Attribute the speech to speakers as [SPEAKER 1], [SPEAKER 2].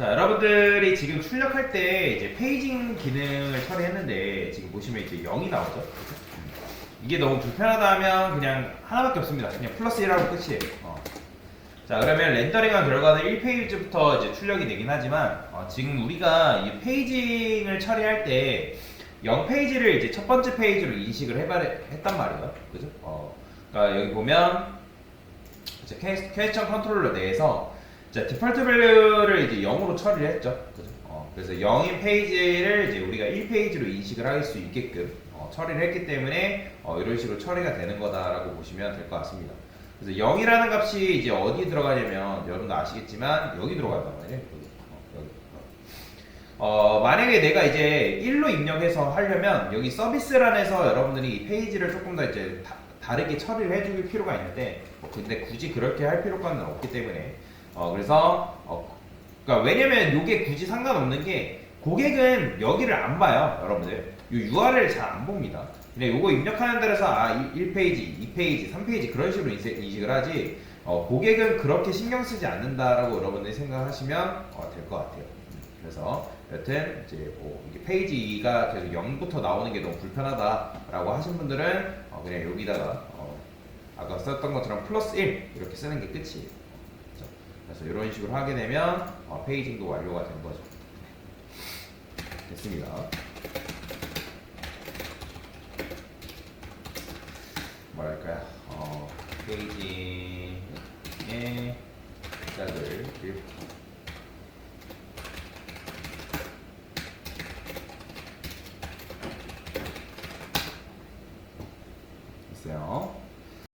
[SPEAKER 1] 자, 여러분들이 지금 출력할 때 이제 페이징 기능을 처리했는데 지금 보시면 이제 0이 나오죠. 이게 너무 불편하다 하면 그냥 하나밖에 없습니다. 그냥 플러스 1하고 끝이에요. 어. 자, 그러면 렌더링한 결과는 1페이지부터 이제 출력이 되긴 하지만 어, 지금 우리가 이 페이징을 처리할 때 0페이지를 이제 첫 번째 페이지로 인식을 해봐, 했단 말이에요. 그죠? 어, 그러니까 여기 보면 이제 퀘- 퀘스천 컨트롤러 내에서 자, 디폴트 밸류를 이제 0으로 처리를 했죠. 그죠? 어, 그래서 0인 페이지를 이제 우리가 1페이지로 인식을 할 수 있게끔 어, 처리를 했기 때문에 어, 이런 식으로 처리가 되는 거다라고 보시면 될 것 같습니다. 그래서 0이라는 값이 이제 어디 들어가냐면 여러분도 아시겠지만 여기 들어간단 말이에요. 여기. 어. 어, 만약에 내가 이제 1로 입력해서 하려면 여기 서비스란에서 여러분들이 이 페이지를 조금 더 이제 다, 다르게 처리를 해줄 필요가 있는데 뭐 근데 굳이 그렇게 할 필요가 없기 때문에 어, 그래서 어, 그러니까 왜냐면 이게 굳이 상관없는 게 고객은 여기를 안 봐요 여러분들. 이 URL을 잘안 봅니다. 근데 요거 입력하는 데라서 아 1페이지, 2페이지, 3페이지 그런 식으로 인식, 인식 을 하지 어, 고객은 그렇게 신경 쓰지 않는다라고 여러분들이 생각하시면 어, 될것 같아요. 음, 그래서 여튼 이제 뭐 이게 페이지가 계속 0부터 나오는 게 너무 불편하다라고 하신 분들은 어, 그냥 여기다가 어, 아까 썼던 것처럼 플러스 1 이렇게 쓰는 게 끝이에요. 그래서 이런 식으로 하게 되면 어, 페이징도 완료가 된 거죠. 됐습니다. 뭐랄까요? 어, 페이징의 글자들 있어요.